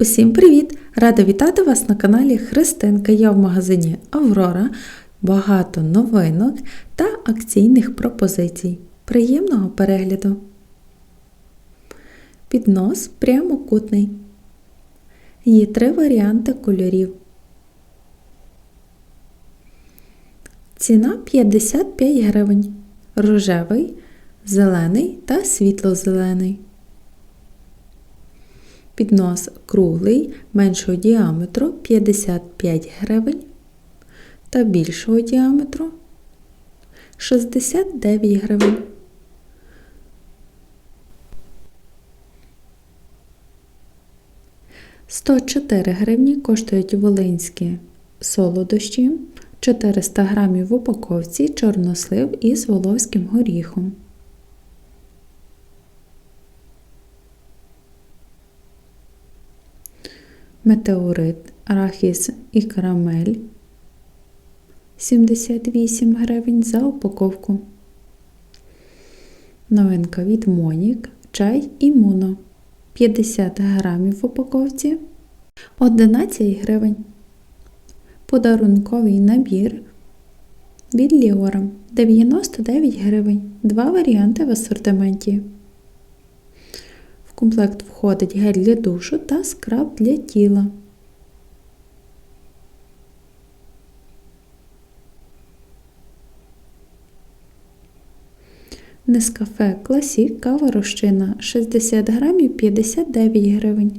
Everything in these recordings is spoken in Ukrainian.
Усім привіт! Рада вітати вас на каналі Христинка. Я в магазині Аврора. Багато новинок та акційних пропозицій. Приємного перегляду! Піднос прямокутний. Є три варіанти кольорів. Ціна 55 гривень. Рожевий, зелений та світло-зелений. Піднос круглий, меншого діаметру 55 гривень та більшого діаметру 69 гривень. Сто чотири гривні коштують волинські солодощі, 400 грамів в упаковці чорнослив із воловським горіхом. Метеорит, арахіс і карамель 78 гривень за упаковку. Новинка від Монік, чай і Муно 50 грамів в упаковці 11 гривень. Подарунковий набір від Ліора 99 гривень. Два варіанти в асортименті. Комплект входить гель для душу та скраб для тіла. Нескафе Класік кава розчина 60 грамів 59 гривень,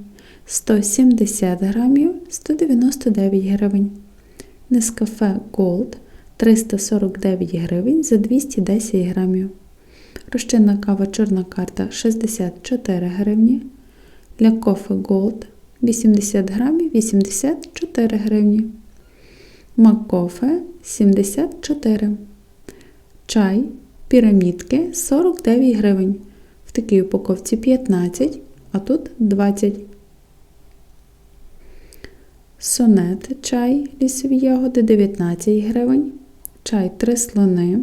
170 грамів 199 гривень. Нескафе Gold 349 гривень за 210 грамів. Розчинна кава чорна карта 64 гривні. Для кофе Gold 80 грамів 84 гривні. Маккофе 74. Чай пірамідки 49 гривень. В такій упаковці 15, а тут 20. Сонет чай лісові ягоди 19 гривень. Чай 3 слони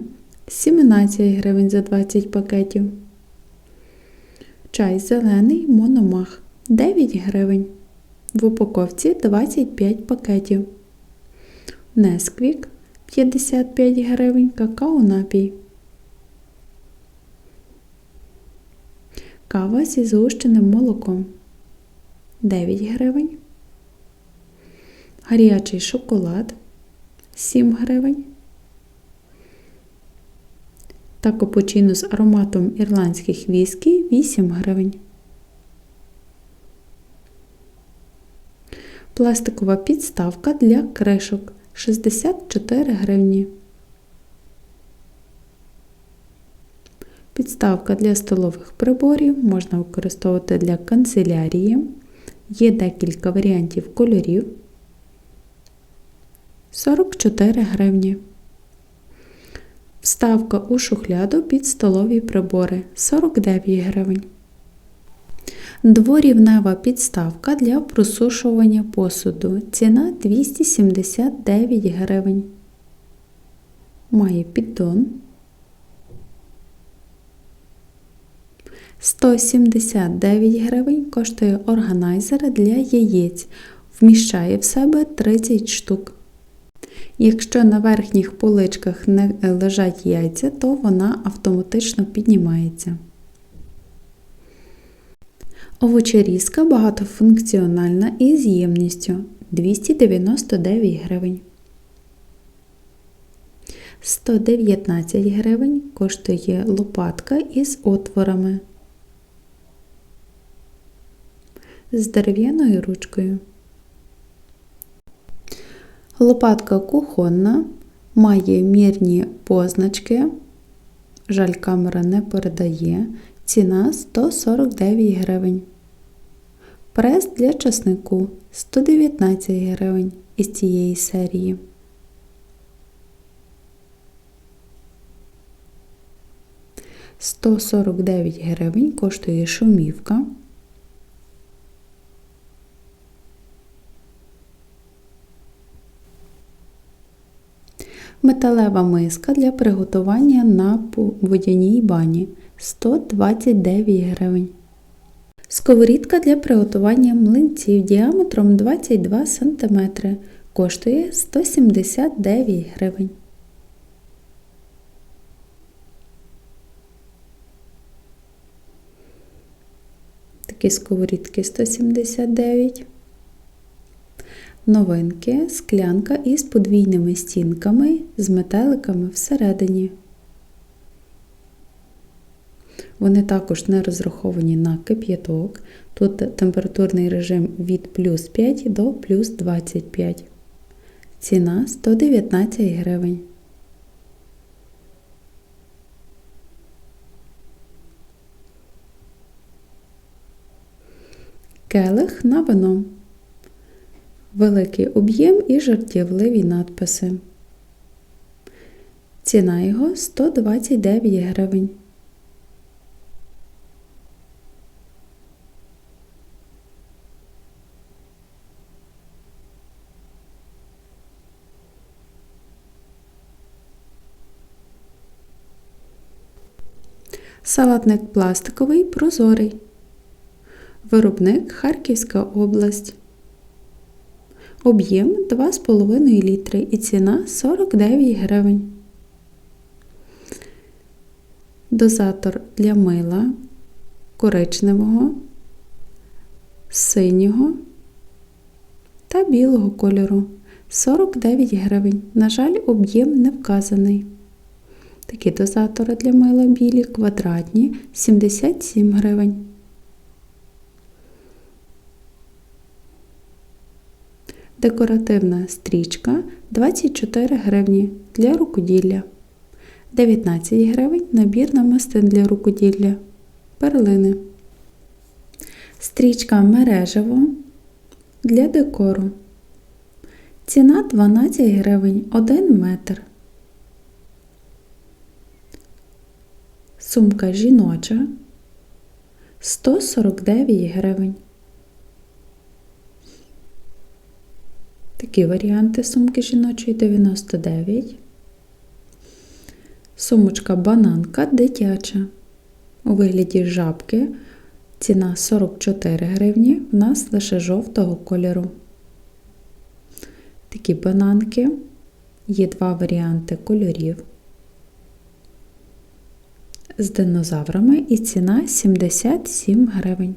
17 гривень за 20 пакетів. Чай зелений мономах 9 гривень. В упаковці 25 пакетів. Несквік 55 гривень. Какао напій. Кава зі згущеним молоком 9 гривень. Гарячий шоколад 7 гривень. Та капучино з ароматом ірландських віскі 8 гривень. Пластикова підставка для кришок 64 гривні. Підставка для столових приборів можна використовувати для канцелярії. Є декілька варіантів кольорів. 44 гривні. Вставка у шухляду під столові прибори 49 гривень. Дворівнева підставка для просушування посуду. Ціна 279 гривень. Має піддон. 179 гривень коштує органайзер для яєць. Вміщає в себе 30 штук. Якщо на верхніх поличках не лежать яйця, то вона автоматично піднімається. Овочерізка багатофункціональна із ємністю 299 гривень. 119 гривень коштує лопатка із отворами з дерев'яною ручкою. Лопатка кухонна, має мірні позначки. Жаль, камера не передає. Ціна 149 гривень. Прес для часнику 119 гривень із цієї серії. Сто сорок дев'ять гривень коштує шумівка. Металева миска для приготування на водяній бані 129 гривень. Сковорідка для приготування млинців діаметром 22 см коштує 179 гривень. Такі сковорідки 179. Новинки склянка із подвійними стінками з метеликами всередині. Вони також не розраховані на кип'яток. Тут температурний режим від плюс 5 до плюс 25. Ціна 119 гривень. Келих на вино. Великий об'єм і жартівливі надписи. Ціна його 129 гривень. Салатник пластиковий прозорий. Виробник Харківська область. Об'єм 2,5 літри і ціна 49 гривень. Дозатор для мила коричневого, синього та білого кольору 49 гривень. На жаль, об'єм не вказаний. Такі дозатори для мила білі квадратні 77 гривень. Декоративна стрічка 24 гривні для рукоділля. 19 гривень набір намистин для рукоділля. Перлини. Стрічка мережево для декору. Ціна 12 гривень 1 метр. Сумка жіноча 149 гривень. Такі варіанти сумки жіночої 99. Сумочка бананка дитяча. У вигляді жабки. Ціна 44 гривні. В нас лише жовтого кольору. Такі бананки. Є два варіанти кольорів. З динозаврами і ціна 77 гривень.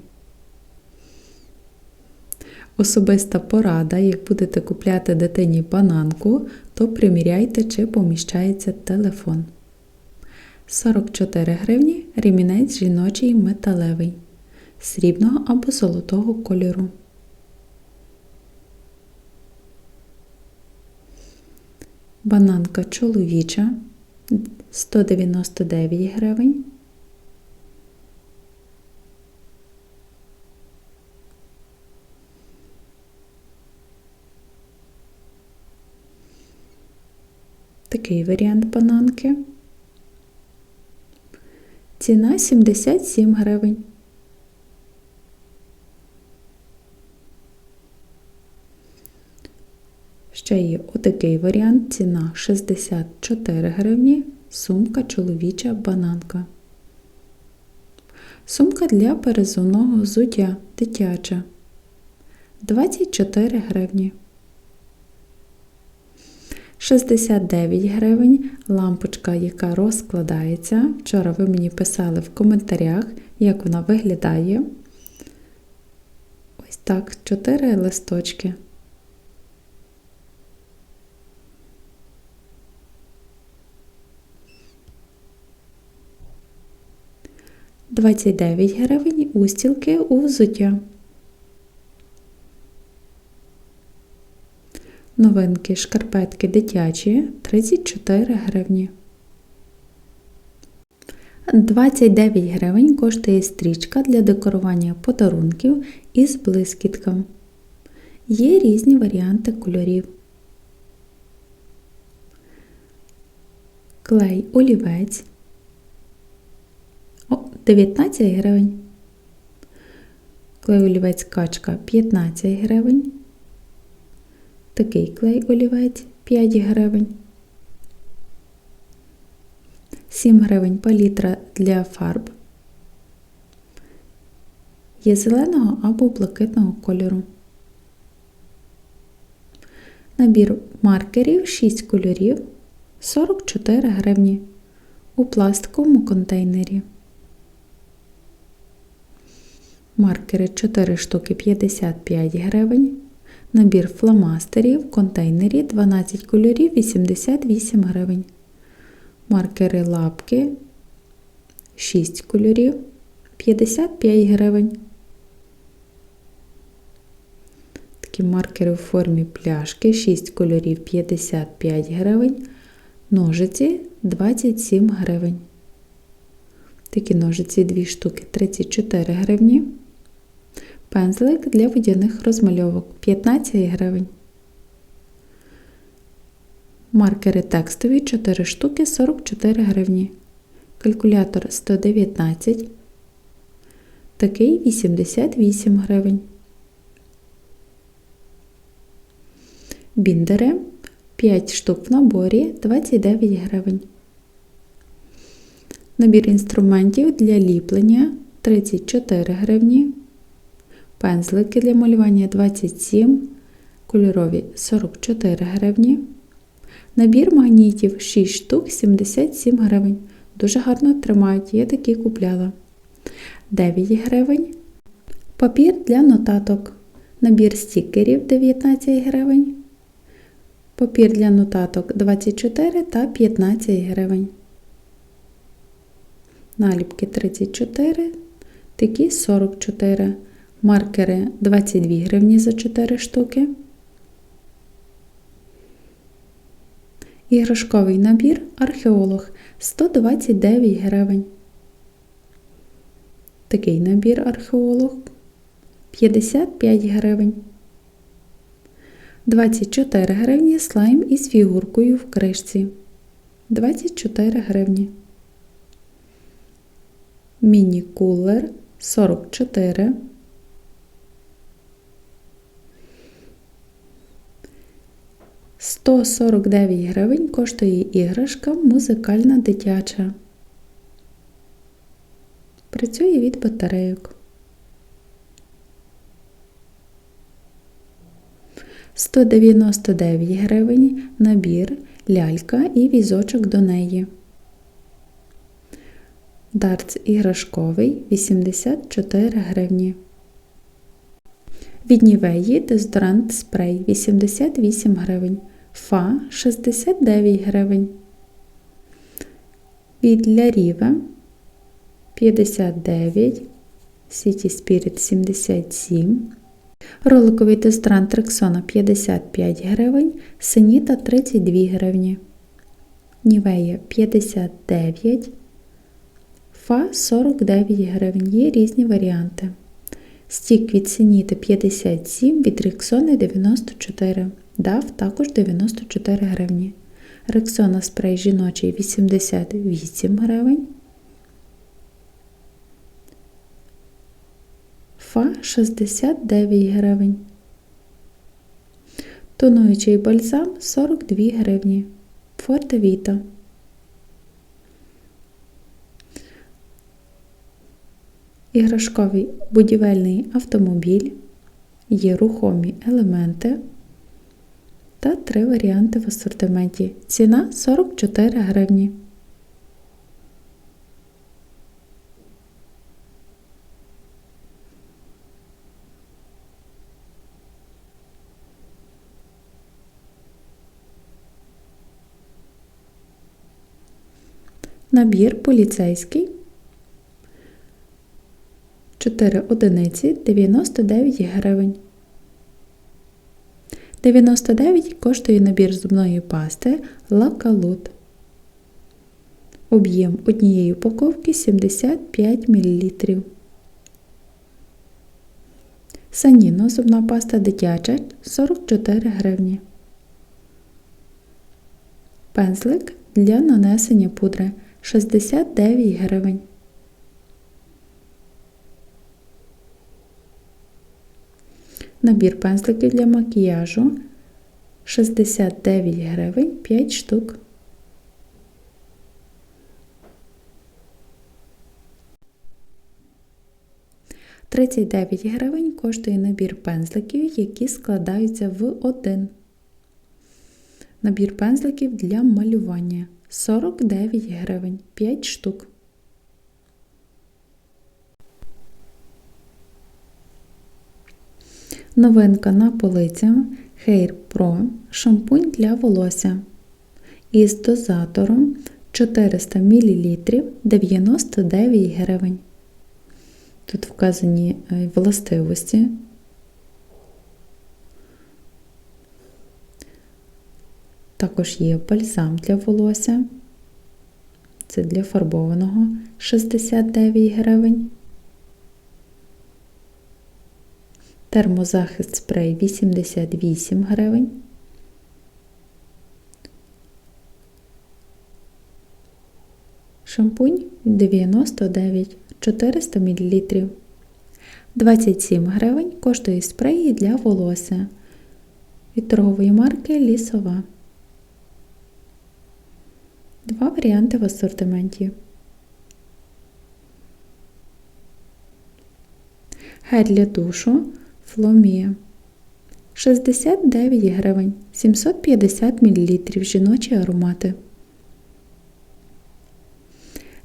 Особиста порада, як будете купляти дитині бананку, то приміряйте, чи поміщається телефон. 44 гривні ремінець жіночий металевий, срібного або золотого кольору. Бананка чоловіча 199 гривень. Такий варіант бананки. Ціна 77 гривень. Ще є отакий варіант, ціна 64 гривні, сумка чоловіча бананка. Сумка для перезонного взуття дитяча 24 гривні. 69 гривень лампочка, яка розкладається. Вчора ви мені писали в коментарях, як вона виглядає. Ось так, 4 листочки. Двадцять гривень устілки у взуття. Новинки шкарпетки дитячі 34 гривні. 29 гривень коштує стрічка для декорування подарунків із блискітком. Є різні варіанти кольорів. Клей олівець 19 гривень. Клей олівець качка 15 гривень. Такий клей олівець 5 гривень. 7 гривень палітра для фарб. Є зеленого або блакитного кольору. Набір маркерів 6 кольорів 44 гривні у пластиковому контейнері. Маркери 4 штуки 55 гривень. Набір фломастерів в контейнері 12 кольорів 88 гривень. Маркери лапки 6 кольорів 55 гривень. Такі маркери в формі пляшки 6 кольорів 55 гривень. Ножиці 27 гривень. Такі ножиці 2 штуки 34 гривні. Пензлик для водяних розмальовок 15 гривень. Маркери текстові 4 штуки 44 гривні. Калькулятор 119. Такий 88 гривень. Біндери 5 штук в наборі 29 гривень. Набір інструментів для ліплення 34 гривні. Пензлики для малювання 27, кольорові 44 гривні. Набір магнітів 6 штук 77 гривень. Дуже гарно тримають, я такі купляла. 9 гривень. Папір для нотаток. Набір стікерів 19 гривень. Папір для нотаток 24 та 15 гривень. Наліпки 34, такі 44 маркери 22 гривні за 4 штуки. Іграшковий набір археолог 129 гривень. Такий набір археолог 55 гривень. 24 гривні слайм із фігуркою в кришці. 24 гривні. Міні-кулер 44 149 гривень коштує іграшка музикальна дитяча. Працює від батарейок. 199 гривень набір, лялька і візочок до неї. Дартс іграшковий 84 гривні. Від Нівеї дезодорант спрей 88 гривень. Фа 69 гривень. Від Ляріве 59, City Spirit 77. Роликовий дезодорант Рексона 55 гривень, Сеніта 32 гривні. Нівея 59, Фа 49 гривень. Є різні варіанти. Стік від Сеніти 57, від Рексони 94. Дав також 94 гривні. Рексона спрей жіночий 88 гривень. Фа 69 гривень. Тонуючий бальзам 42 гривні. Форте Віта. Іграшковий будівельний автомобіль. Є рухомі елементи та три варіанти в асортименті. Ціна 44 гривні. Набір поліцейський 4 одиниці 99 гривень. 99 коштує набір зубної пасти Лакалут. Об'єм однієї упаковки 75 мл. Саніно зубна паста дитяча 44 гривні. Пензлик для нанесення пудри 69 гривень. Набір пензликів для макіяжу 69 гривень 5 штук. 39 гривень коштує набір пензликів, які складаються в один. Набір пензликів для малювання 49 гривень 5 штук. Новинка на полиці Hair Pro шампунь для волосся із дозатором 400 мл 99 гривень. Тут вказані е, властивості. Також є бальзам для волосся. Це для фарбованого 69 гривень. Термозахист спрей 88 гривень. Шампунь 99 400 мл. 27 гривень коштує спреї для волосся від торгової марки Лісова. Два варіанти в асортименті. Гель для душу Фломія 69 гривень 750 мл жіночі аромати.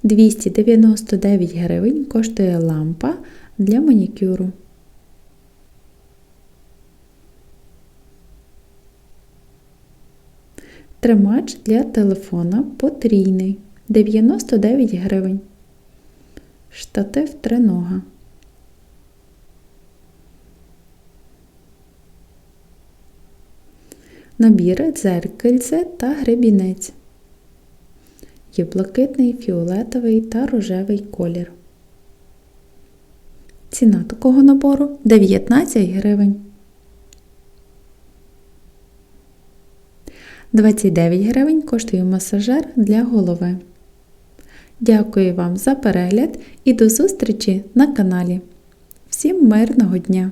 299 гривень коштує лампа для манікюру. Тримач для телефона потрійний 99 гривень. Штатив тринога. Набір дзеркальце та гребінець. Є блакитний, фіолетовий та рожевий колір. Ціна такого набору 19 гривень. 29 гривень коштує масажер для голови. Дякую вам за перегляд і до зустрічі на каналі. Всім мирного дня!